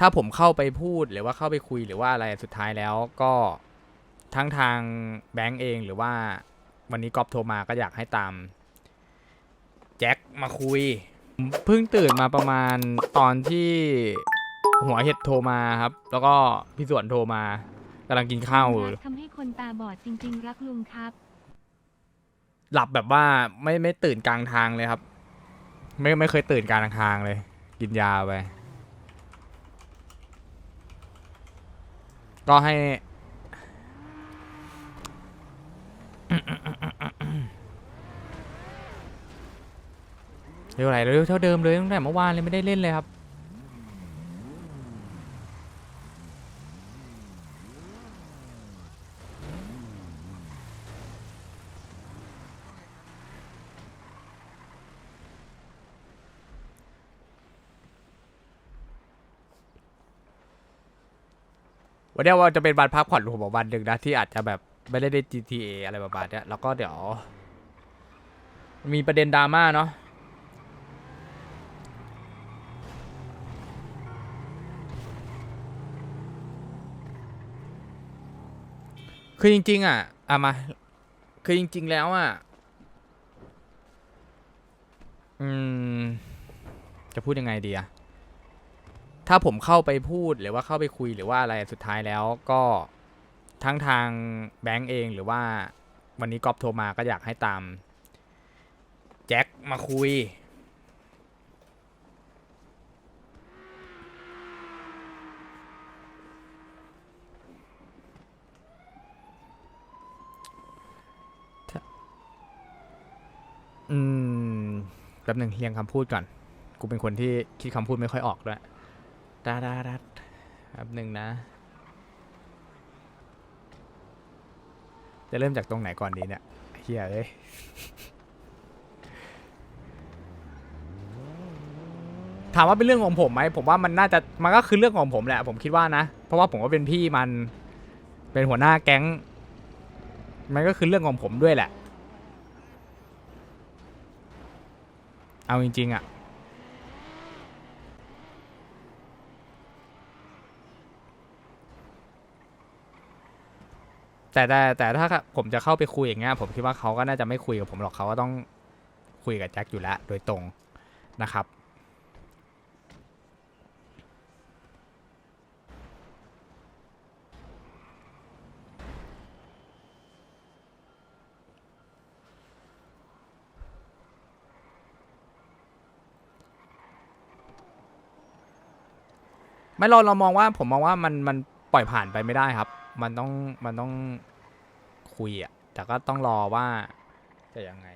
ถ้าผมเข้าไปพูดหรือว่าเข้าไปคุยหรือว่าอะไรสุดท้ายแล้วก็ทั้งทางแบงก์เองหรือว่าวันนี้กอบโทรมาก็อยากให้ตามแจ็คมาคุยผมเพิ่งตื่นมาประมาณตอนที่หัวเห็ดโทรมาครับ แล้วก็พี่สวนโทรมากำลังกินข้าวอยู่ทำให้คนตาบอดจริง ๆ รักลุงครับ หลับแบบว่าไม่ไม่ตื่นกลางทางเลยครับ ไม่ไม่เคยตื่นกลางทางเลย กินยาไป ก็ให้ เร็วไหลเร็วเท่าเดิมเลยตั้งแต่เมื่อวานเลยไม่ได้เล่นเลยครับ วันเนี้ยว่าจะเป็นวันพักผ่อนของผมวันหนึ่งนะที่อาจจะแบบไม่ได้เล่น GTA อะไรประมาณเนี้ยแล้วก็เดี๋ยว มีประเด็นดราม่าเนาะคือจริง ๆ อะอะมา คือจริง ๆ แล้วอะ อืม จะพูดยังไงดีอะ ถ้าผมเข้าไปพูดหรือว่าเข้าไปคุยหรือว่าอะไรสุดท้ายแล้วก็ทั้งทางแบงก์เองหรือว่าวันนี้กอบโทรมาก็อยากให้ตามแจ็คมาคุย อืมแป๊บหนึ่งเรียงคำพูดก่อน กูเป็นคนที่คิดคำพูดไม่ค่อยออกด้วย ดาดาดัดแป๊บหนึ่งนะ จะเริ่มจากตรงไหนก่อนดีเนี่ยเฮียเอ้ยถามว่าเป็นเรื่องของผมไหมผมว่ามันน่าจะมันก็คือเรื่องของผมแหละ ผมคิดว่านะ เพราะว่าผมก็เป็นพี่มันเป็นหัวหน้าแก๊ง มันก็คือเรื่องของผมด้วยแหละ เอาจริงๆอะ แต่แต่แต่ถ้าผมจะเข้าไปคุยอย่างเงี้ยผมคิดว่าเขาก็น่าจะไม่คุยกับผมหรอกเขาก็ต้องคุยกับแจ็คอยู่แล้วโดยตรงนะครับ ไม่เราเรามองว่าผมมองว่ามันมันปล่อยผ่านไปไม่ได้ครับ มันต้องมันต้องคุยอะแต่ก็ต้องรอว่าจะยังไง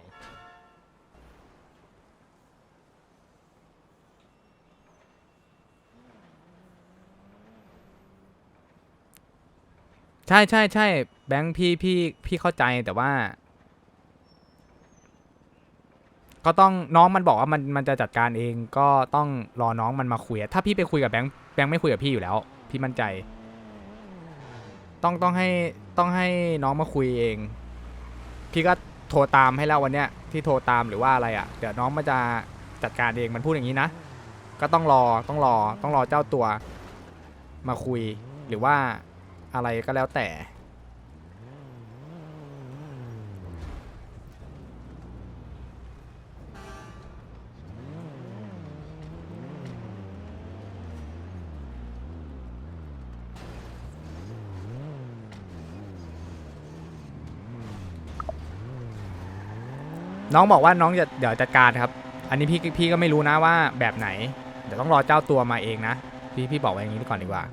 ใช่ใช่ใช่แบงค์พี่พี่พี่เข้าใจแต่ว่า ก็ต้องน้องมันบอกว่ามันมันจะจัดการเองก็ต้องรอน้องมันมาคุยอะถ้าพี่ไปคุยกับแบงค์แบงค์ไม่คุยกับพี่อยู่แล้ว พี่มั่นใจ ต้องต้องให้ต้องให้น้องมาคุยเอง พี่ก็โทรตามให้แล้ววันเนี้ยที่โทรตามหรือว่าอะไรอะ่ะเดี๋ยวน้องมันจะจัดการเองมันพูดอย่างนี้นะ ก็ต้องรอต้องรอต้องรอเจ้าตัวมาคุยหรือว่าอะไรก็แล้วแต่ น้องบอกว่าน้องจะเดี๋ยวจัดการครับ อันนี้พี่พี่ก็ไม่รู้นะว่าแบบไหน เดี๋ยวต้องรอเจ้าตัวมาเองนะ พี่พี่บอกไว้อย่างนี้ก่อนดีกว่า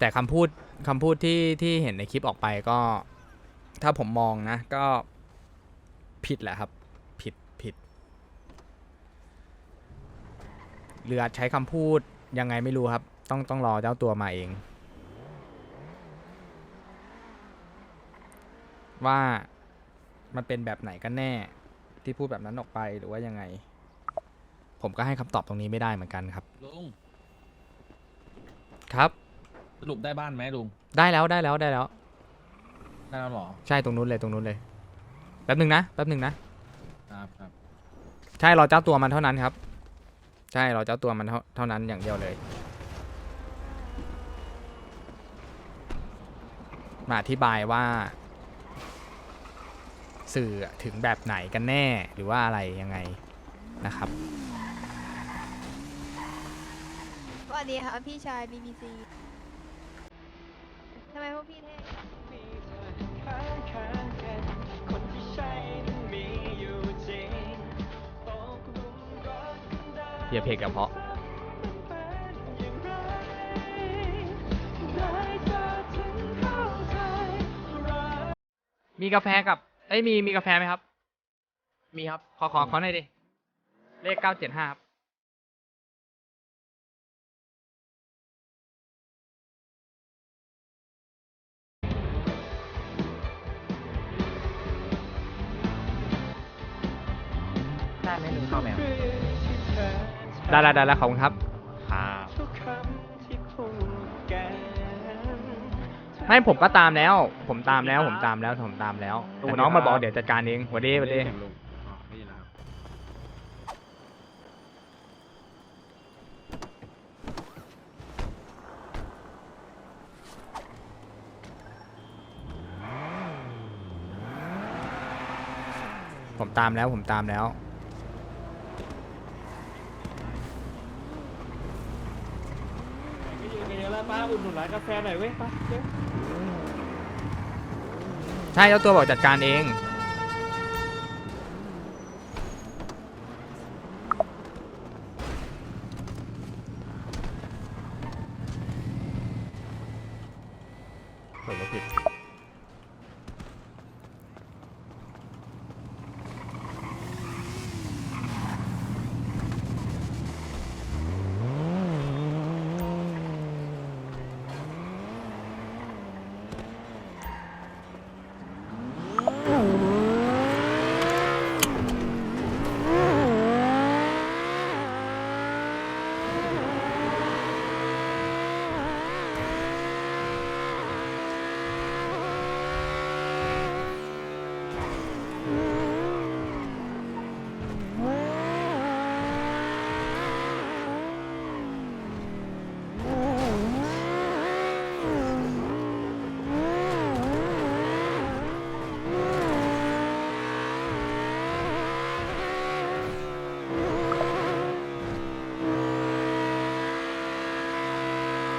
แต่คำพูดคำพูดที่ที่เห็นในคลิปออกไปก็ ถ้าผมมองนะ ก็ผิดแหละครับ ผิดผิดหรืออาจใช้คำพูดยังไงไม่รู้ครับ ต้องต้องรอเจ้าตัวมาเอง ว่ามันเป็นแบบไหนกันแน่ ที่พูดแบบนั้นออกไปหรือว่ายังไง ผมก็ให้คำตอบตรงนี้ไม่ได้เหมือนกันครับ ลุง ครับ สรุปได้บ้านไหมลุงได้แล้วได้แล้วได้แล้ว ได้แล้วเหรอใช่ตรงนู้นเลยตรงนู้นเลยแป๊บหนึ่งนะแป๊บหนึ่งนะครับครับ ใช่เราเจ้าตัวมันเท่านั้นครับ ใช่เราเจ้าตัวมันเท่าเท่านั้นอย่างเดียวเลยมาอธิบายว่า สื่อถึงแบบไหนกันแน่หรือว่าอะไรยังไงนะครับ สวัสดีค่ะพี่ชาย BBC ทำ ไมพวกพี่เท่จังอย่าเพลงกับเพราะมีกาแฟกับ เอ้ยมีมีกาแฟไหมครับ มีครับ ขอขอขอหน่อยดิ เลขเก้าเจ็ดห้าครับ ได้ไหมลุงเข้าแมวได้แล้วได้แล้วขอบคุณครับครับไม่ผมก็ตามแล้ว ผมตามแล้วผมตามแล้วผมตามแล้วแต่น้องมาบอกเดี๋ยวจัดการเองหวันดีหวันดีเสียงลุงอ๋อได้ยินแล้วครับผมตามแล้วผมตามแล้ว ก็ยืนกันเยอะแล้วป้าอุดหนุน ร้านกาแฟหน่อยเว้ยไปเร็วใช่เจ้าตัวบอกจัดการเอง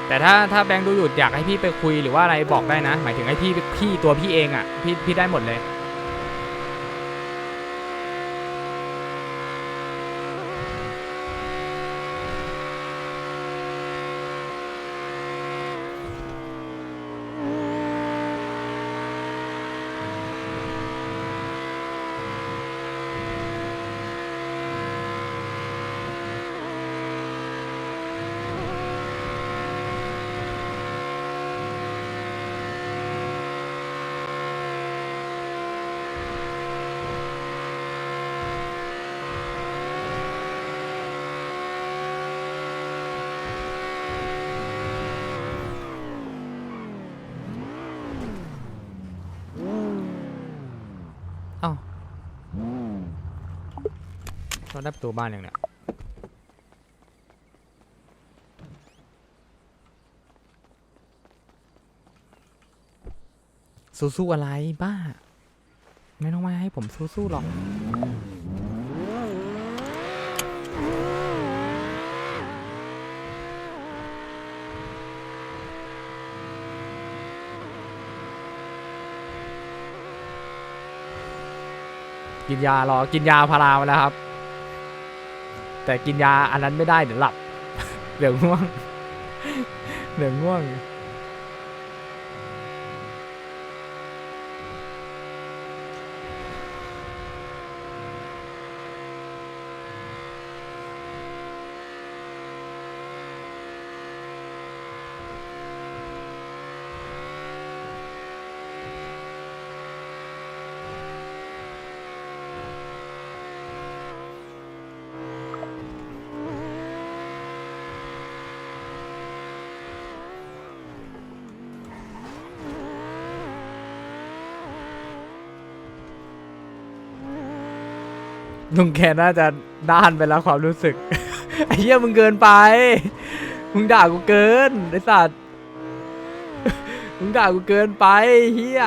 แต่ถ้าถ้าแบงค์ดูอยู่อยากให้พี่ไปคุยหรือว่าอะไรบอกได้นะ หมายถึงให้พี่พี่ตัวพี่เองอะพี่พี่ได้หมดเลย เราได้ประตูบ้านอย่างเนี้ยสู้ๆอะไรบ้า ไม่ต้องมาให้ผมสู้ๆหรอก กินยารอกินยาพารามาแล้วครับ แต่กินยาอันนั้นไม่ได้เดี๋ยวหลับ เดี๋ยวง่วง เดี๋ยวง่วง ลุงแกน่าจะด้านไปแล้วความรู้สึก ไอ้เหี้ยมึงเกินไป มึงด่ากูเกินไอ้สัตว์ มึงด่ากูเกินไปเฮี้ย